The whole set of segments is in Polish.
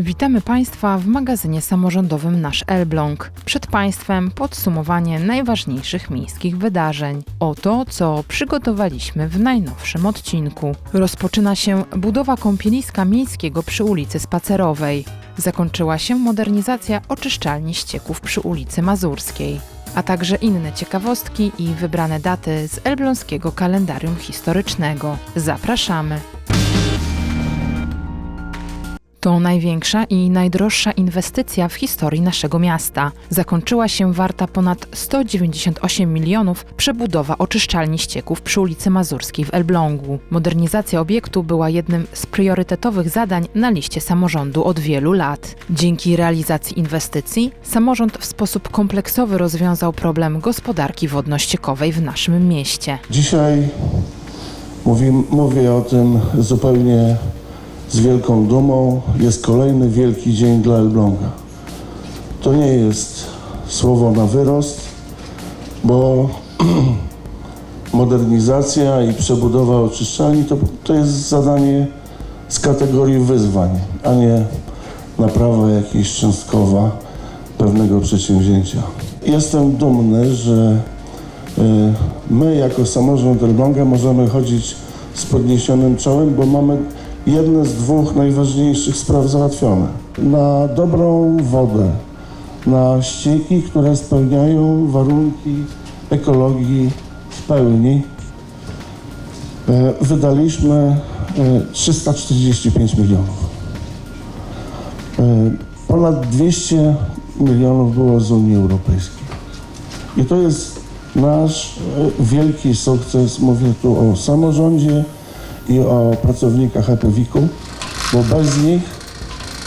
Witamy Państwa w magazynie samorządowym Nasz Elbląg. Przed Państwem podsumowanie najważniejszych miejskich wydarzeń. Oto, co przygotowaliśmy w najnowszym odcinku. Rozpoczyna się budowa kąpieliska miejskiego przy ulicy Spacerowej. Zakończyła się modernizacja oczyszczalni ścieków przy ulicy Mazurskiej. A także inne ciekawostki i wybrane daty z elbląskiego kalendarium historycznego. Zapraszamy! To największa i najdroższa inwestycja w historii naszego miasta. Zakończyła się warta ponad 198 milionów przebudowa oczyszczalni ścieków przy ulicy Mazurskiej w Elblągu. Modernizacja obiektu była jednym z priorytetowych zadań na liście samorządu od wielu lat. Dzięki realizacji inwestycji samorząd w sposób kompleksowy rozwiązał problem gospodarki wodno-ściekowej w naszym mieście. Dzisiaj mówi, mówię o tym zupełnie z wielką dumą. Jest kolejny wielki dzień dla Elbląga. To nie jest słowo na wyrost, bo modernizacja i przebudowa oczyszczalni to, to jest zadanie z kategorii wyzwań, a nie naprawa jakaś cząstkowa pewnego przedsięwzięcia. Jestem dumny, że y, my jako samorząd Elbląga możemy chodzić z podniesionym czołem, bo mamy jedne z dwóch najważniejszych spraw załatwione. Na dobrą wodę, na ścieki, które spełniają warunki ekologii w pełni, e, wydaliśmy e, 345 milionów. E, Ponad 200 milionów było z Unii Europejskiej. I to jest nasz e, wielki sukces. Mówię tu o samorządzie i o pracownikach EPWIK-u, bo bez nich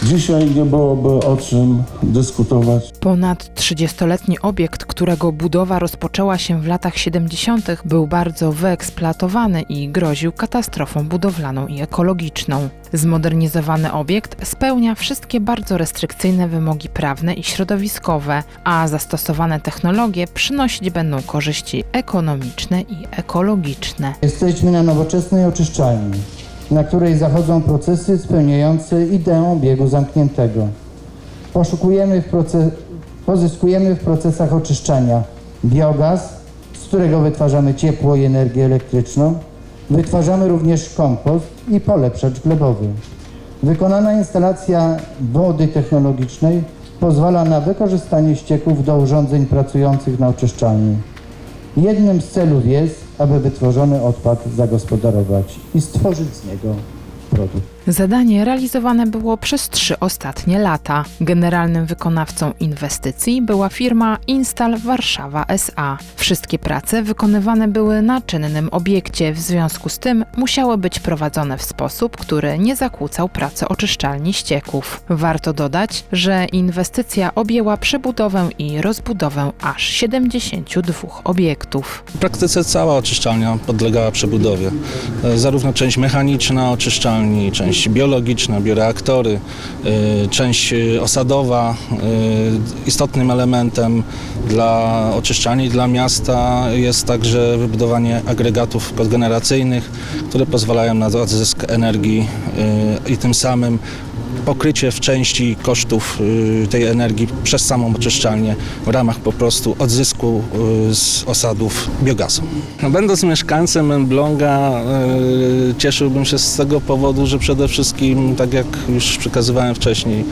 dzisiaj nie byłoby o czym dyskutować. Ponad 30-letni obiekt, którego budowa rozpoczęła się w latach 70., był bardzo wyeksploatowany i groził katastrofą budowlaną i ekologiczną. Zmodernizowany obiekt spełnia wszystkie bardzo restrykcyjne wymogi prawne i środowiskowe, a zastosowane technologie przynosić będą korzyści ekonomiczne i ekologiczne. Jesteśmy na nowoczesnej oczyszczalni, na której zachodzą procesy spełniające ideę biegu zamkniętego. Poszukujemy w proces, pozyskujemy w procesach oczyszczania biogaz, z którego wytwarzamy ciepło i energię elektryczną. Wytwarzamy również kompost i polepszacz glebowy. Wykonana instalacja wody technologicznej pozwala na wykorzystanie ścieków do urządzeń pracujących na oczyszczalni. Jednym z celów jest, aby wytworzony odpad zagospodarować i stworzyć z niego produkt. Zadanie realizowane było przez trzy ostatnie lata. Generalnym wykonawcą inwestycji była firma Instal Warszawa SA. Wszystkie prace wykonywane były na czynnym obiekcie, w związku z tym musiały być prowadzone w sposób, który nie zakłócał pracy oczyszczalni ścieków. Warto dodać, że inwestycja objęła przebudowę i rozbudowę aż 72 obiektów. W praktyce cała oczyszczalnia podlegała przebudowie. E, Zarówno część mechaniczna oczyszczalni, część biologiczna, bioreaktory, e, część e, osadowa. E, Istotnym elementem dla oczyszczalni, dla miasta jest także wybudowanie agregatów kogeneracyjnych, które pozwalają na odzysk energii i tym samym pokrycie w części kosztów y, tej energii przez samą oczyszczalnię w ramach po prostu odzysku y, z osadów biogazu. No, Będąc mieszkańcem Elbląga y, cieszyłbym się z tego powodu, że przede wszystkim, tak jak już przekazywałem wcześniej,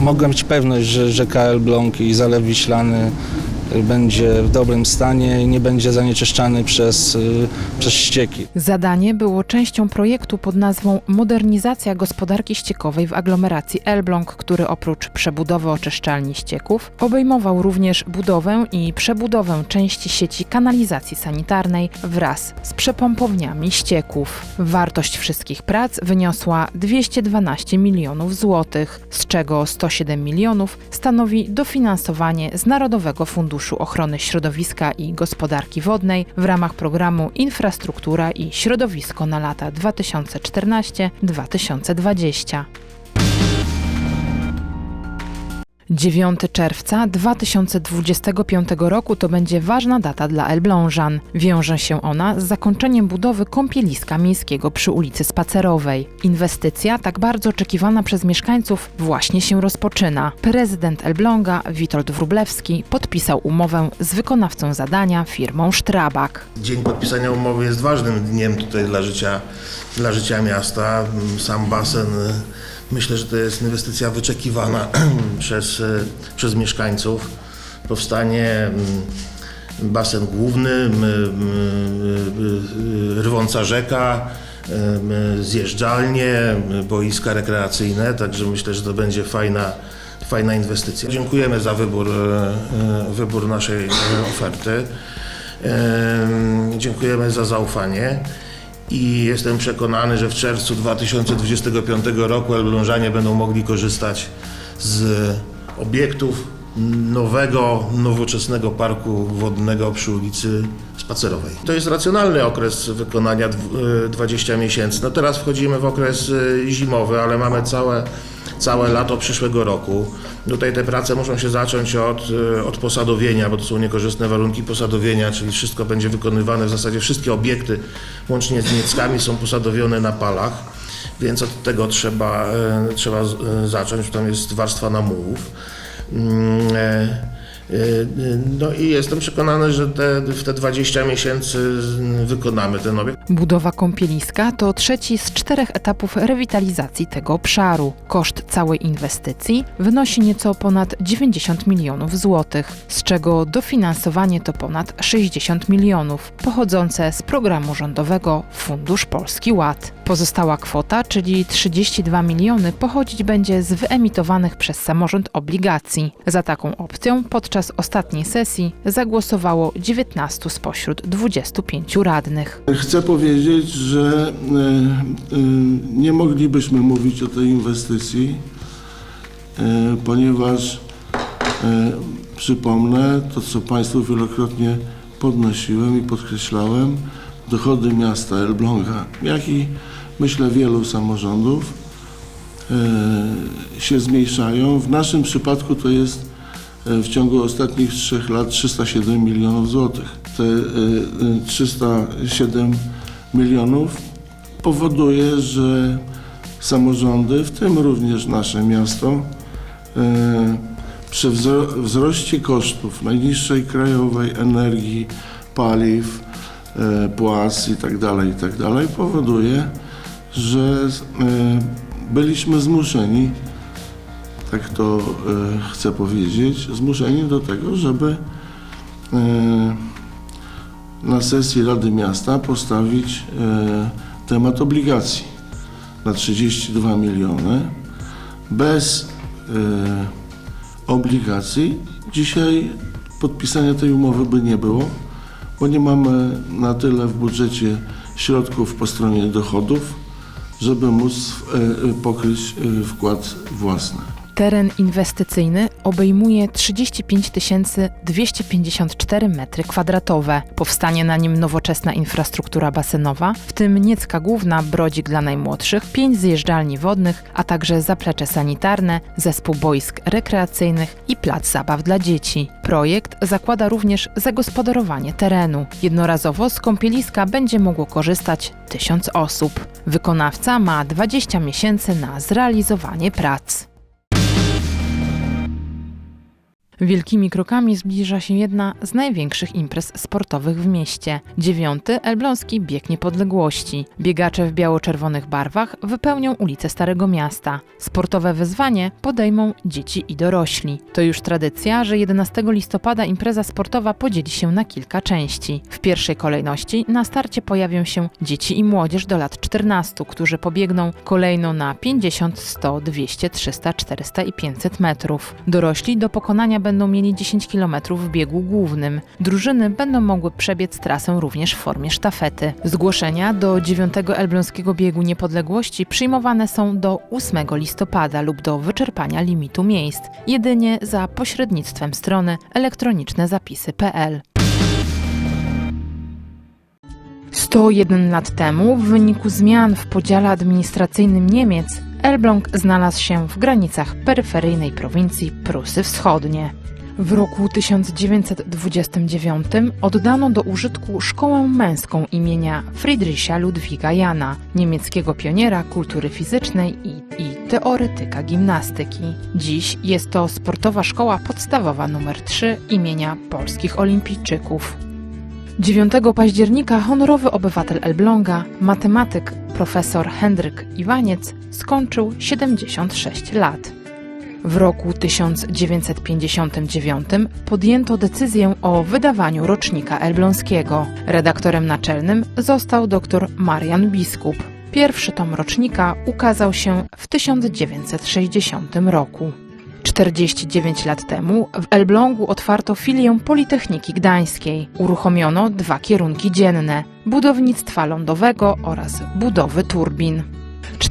mogę mieć pewność, że rzeka Elbląg i Zalew Wiślany będzie w dobrym stanie i nie będzie zanieczyszczany przez, y, przez ścieki. Zadanie było częścią projektu pod nazwą Modernizacja gospodarki ściekowej w aglomeracji Elbląg, który oprócz przebudowy oczyszczalni ścieków obejmował również budowę i przebudowę części sieci kanalizacji sanitarnej wraz z przepompowniami ścieków. Wartość wszystkich prac wyniosła 212 milionów złotych, z czego 107 milionów stanowi dofinansowanie z Narodowego Funduszu Ochrony Środowiska i Gospodarki Wodnej w ramach programu Infrastruktura i Środowisko na lata 2014-2020. 9 czerwca 2025 roku to będzie ważna data dla Elblążan. Wiąże się ona z zakończeniem budowy kąpieliska miejskiego przy ulicy Spacerowej. Inwestycja, tak bardzo oczekiwana przez mieszkańców, właśnie się rozpoczyna. Prezydent Elbląga, Witold Wróblewski, podpisał umowę z wykonawcą zadania firmą Strabag. Dzień podpisania umowy jest ważnym dniem tutaj dla życia, dla życia miasta. Sam basen, myślę, że to jest inwestycja wyczekiwana przez, y, przez mieszkańców. Powstanie mm, basen główny, y, y, rwąca rzeka, zjeżdżalnie, boiska rekreacyjne, także myślę, że to będzie fajna, fajna inwestycja. Dziękujemy za wybór, wybór naszej oferty. Em, Dziękujemy za zaufanie i jestem przekonany, że w czerwcu 2025 roku Elblążanie będą mogli korzystać z obiektów nowego, nowoczesnego parku wodnego przy ulicy Spacerowej. To jest racjonalny okres wykonania dw- y, 20 miesięcy. No teraz wchodzimy w okres y, zimowy, ale mamy całe, całe lato przyszłego roku. Tutaj te prace muszą się zacząć od, y, od posadowienia, bo to są niekorzystne warunki posadowienia, czyli wszystko będzie wykonywane, w zasadzie wszystkie obiekty, łącznie z nieckami, są posadowione na palach, więc od tego trzeba, e, trzeba e, zacząć, tam jest warstwa namułów. E, e, No i jestem przekonany, że te, w te 20 miesięcy wykonamy ten obiekt. Budowa kąpieliska to trzeci z czterech etapów rewitalizacji tego obszaru. Koszt całej inwestycji wynosi nieco ponad 90 milionów złotych, z czego dofinansowanie to ponad 60 milionów, pochodzące z programu rządowego Fundusz Polski Ład. Pozostała kwota, czyli 32 miliony, pochodzić będzie z wyemitowanych przez samorząd obligacji. Za taką opcją podczas ostatniej sesji zagłosowało 19 spośród 25 radnych. Chcę powiedzieć, że e, e, nie moglibyśmy mówić o tej inwestycji, e, ponieważ przypomnę to, co Państwu wielokrotnie podnosiłem i podkreślałem, dochody miasta Elbląga, jak i myślę wielu samorządów się zmniejszają. W naszym przypadku to jest w ciągu ostatnich trzech lat 307 milionów złotych. Te e, e, 307 milionów powoduje, że samorządy, w tym również nasze miasto, e, przy wzro- wzroście kosztów najniższej krajowej energii, paliw, e, płac i tak dalej, i tak powoduje, że e, byliśmy zmuszeni, tak to e, chcę powiedzieć, zmuszeni do tego, żeby e, na sesji Rady Miasta postawić e, temat obligacji na 32 miliony. Bez obligacji dzisiaj podpisania tej umowy by nie było, bo nie mamy na tyle w budżecie środków po stronie dochodów, żeby móc pokryć wkład własny. Teren inwestycyjny obejmuje 35 254 m2. Powstanie na nim nowoczesna infrastruktura basenowa, w tym Niecka Główna, Brodzik dla najmłodszych, pięć zjeżdżalni wodnych, a także zaplecze sanitarne, zespół boisk rekreacyjnych i plac zabaw dla dzieci. Projekt zakłada również zagospodarowanie terenu. Jednorazowo z kąpieliska będzie mogło korzystać tysiąc osób. Wykonawca ma 20 miesięcy na zrealizowanie prac. Wielkimi krokami zbliża się jedna z największych imprez sportowych w mieście. Dziewiąty Elbląski Bieg Niepodległości. Biegacze w biało-czerwonych barwach wypełnią ulice Starego Miasta. Sportowe wyzwanie podejmą dzieci i dorośli. To już tradycja, że 11 listopada impreza sportowa podzieli się na kilka części. W pierwszej kolejności na starcie pojawią się dzieci i młodzież do lat 14, którzy pobiegną kolejno na 50, 100, 200, 300, 400 i 500 metrów. Dorośli do pokonania będą mieli 10 km w biegu głównym. Drużyny będą mogły przebiec trasę również w formie sztafety. Zgłoszenia do 9 Elbląskiego Biegu Niepodległości przyjmowane są do 8 listopada lub do wyczerpania limitu miejsc, jedynie za pośrednictwem strony elektronicznezapisy.pl. 101 lat temu, w wyniku zmian w podziale administracyjnym Niemiec, Elbląg znalazł się w granicach peryferyjnej prowincji Prusy Wschodnie. W roku 1929 oddano do użytku szkołę męską imienia Friedricha Ludwiga Jana, niemieckiego pioniera kultury fizycznej i, i teoretyka gimnastyki. Dziś jest to sportowa szkoła podstawowa nr 3 imienia polskich olimpijczyków. 9 października honorowy obywatel Elbląga, matematyk profesor Henryk Iwaniec skończył 76 lat. W roku 1959 podjęto decyzję o wydawaniu rocznika elbląskiego. Redaktorem naczelnym został dr Marian Biskup. Pierwszy tom rocznika ukazał się w 1960 roku. 49 lat temu w Elblągu otwarto filię Politechniki Gdańskiej. Uruchomiono dwa kierunki dzienne: budownictwa lądowego oraz budowy turbin.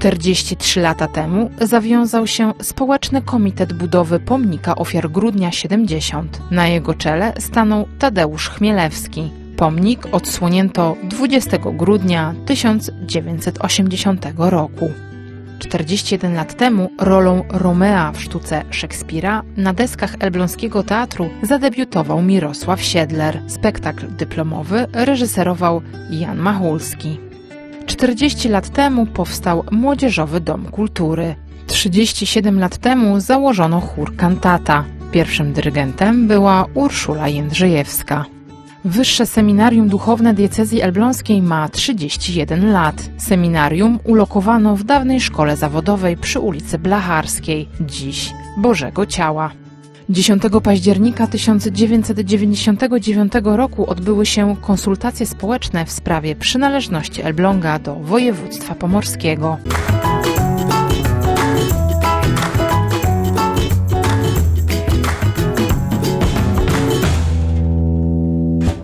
43 lata temu zawiązał się Społeczny Komitet Budowy Pomnika Ofiar Grudnia 70. Na jego czele stanął Tadeusz Chmielewski. Pomnik odsłonięto 20 grudnia 1980 roku. 41 lat temu rolą Romea w sztuce Szekspira na deskach Elbląskiego Teatru zadebiutował Mirosław Siedler. Spektakl dyplomowy reżyserował Jan Machulski. 40 lat temu powstał Młodzieżowy Dom Kultury. 37 lat temu założono chór Kantata. Pierwszym dyrygentem była Urszula Jędrzejewska. Wyższe Seminarium Duchowne Diecezji Elbląskiej ma 31 lat. Seminarium ulokowano w dawnej szkole zawodowej przy ulicy Blacharskiej, dziś Bożego Ciała. 10 października 1999 roku odbyły się konsultacje społeczne w sprawie przynależności Elbląga do województwa pomorskiego.